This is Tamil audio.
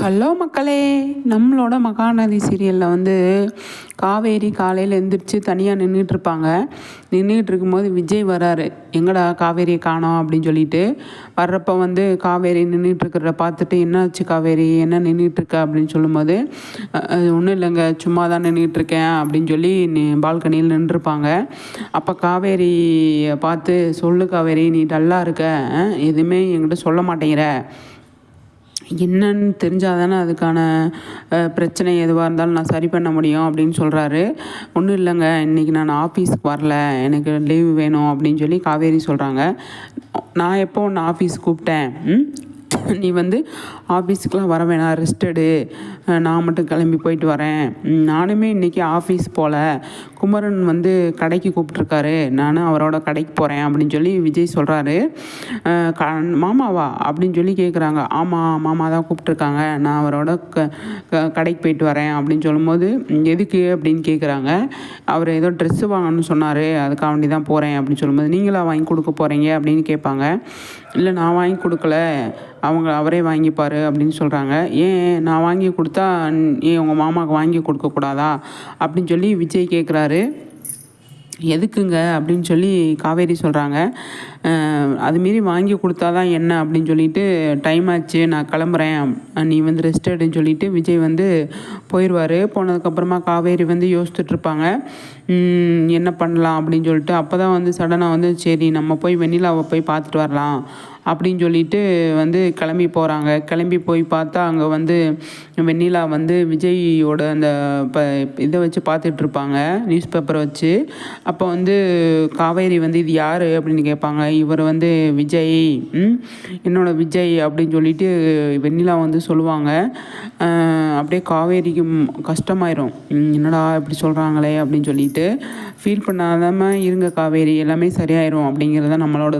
ஹலோ மக்களே. நம்மளோட மகாநதி சீரியலில் வந்து காவேரி காலையில் எழுந்திரிச்சு தனியாக நின்றுட்டுருப்பாங்க நின்றுட்டு இருக்கும்போது விஜய் வராரு. எங்கடா காவேரியை காணோம் அப்படின்னு சொல்லிட்டு. வர்றப்போ வந்து காவேரி நின்றுட்டுருக்கிறத பார்த்துட்டு என்னாச்சு காவேரி? என்ன நின்றுட்டுருக்க அப்படின்னு சொல்லும்போது ஒன்றும் இல்லைங்க. சும்மா தான் நின்றுட்டுருக்கேன் அப்படின்னு சொல்லி நீ பால்கனியில் நின்றுருப்பாங்க. அப்போ காவேரி பார்த்து சொல்லு காவேரி நீ டல்லாக இருக்க. எதுவுமே என்கிட்ட சொல்ல மாட்டேங்கிற. என்னன்னு தெரிஞ்சால் தானே அதுக்கான பிரச்சனை எதுவாக இருந்தாலும் நான் சரி பண்ண முடியும் அப்படின்னு சொல்கிறாரு ஒன்றும் இல்லைங்க இன்றைக்கி நான் ஆஃபீஸ்க்கு வரல எனக்கு லீவு வேணும் அப்படின்னு சொல்லி காவேரி சொல்கிறாங்க நான் எப்போ ஒன்று ஆஃபீஸ் கூப்பிட்டேன்? நீ வந்து ஆஃபீஸுக்கெலாம் வர வேணாம் ரெஸ்ட் எடு. நான் மட்டும் கிளம்பி போயிட்டு வரேன். நானுமே இன்றைக்கி ஆஃபீஸ் போகல குமரன் வந்து கடைக்கு கூப்பிட்ருக்காரு நானும் அவரோட கடைக்கு போகிறேன் அப்படின்னு சொல்லி விஜய் சொல்கிறாரு க மாமாவா? அப்படின்னு சொல்லி கேட்குறாங்க ஆமாம் மாமா தான் கூப்பிட்ருக்காங்க நான் அவரோட க கடைக்கு போயிட்டு வரேன் அப்படின்னு சொல்லும்போது எதுக்கு? அப்படின்னு கேட்குறாங்க அவர் ஏதோ ட்ரெஸ்ஸு வாங்கணும்னு சொன்னார். அதுக்காக வேண்டி தான் போகிறேன் அப்படின்னு சொல்லும்போது நீங்களா வாங்கி கொடுக்க போகிறீங்க அப்படின்னு கேட்பாங்க. இல்லை நான் வாங்கி கொடுக்கல. அவங்க அவரே வாங்கிப்பார் அப்படின்னு சொல்கிறாங்க ஏன் நான் வாங்கி கொடுத்தா ஏன் உங்கள் மாமாவுக்கு வாங்கி கொடுக்கக்கூடாதா அப்படின்னு சொல்லி விஜய் கேட்குறாரு எதுக்குங்க அப்படின்னு சொல்லி காவேரி சொல்கிறாங்க அதுமாரி வாங்கி கொடுத்தா தான் என்ன அப்படின்னு சொல்லிட்டு டைம் ஆச்சு நான் கிளம்புறேன். நீ வந்து ரெஸ்ட் எடுன்னு சொல்லிட்டு விஜய் வந்து போயிடுவார் போனதுக்கப்புறமா காவேரி வந்து யோசிச்சுட்ருப்பாங்க என்ன பண்ணலாம் அப்படின்னு சொல்லிட்டு. அப்போ தான் வந்து சடனாக வந்து சரி நம்ம போய் வெண்ணிலாவை போய் பார்த்துட்டு வரலாம். அப்படின்னு சொல்லிட்டு வந்து கிளம்பி போகிறாங்க கிளம்பி போய் பார்த்தா அங்கே வந்து வெண்ணிலா வந்து விஜயோட அந்த ப இதை வச்சு பார்த்துட்ருப்பாங்க நியூஸ் பேப்பரை வச்சு. அப்போ வந்து காவேரி வந்து இது யார்? அப்படின்னு கேட்பாங்க. இவர் வந்து விஜய். என்னோட விஜய். அப்படின்னு சொல்லிட்டு வெண்ணிலா வந்து சொல்லுவாங்க. அப்படியே காவேரிக்கு கஷ்டமாயிரும். என்னடா இப்படி சொல்கிறாங்களே அப்படின்னு சொல்லிட்டு ஃபீல் பண்ணாதாமல் இருங்க காவேரி எல்லாமே சரியாயிரும் அப்படிங்கிறது தான் நம்மளோட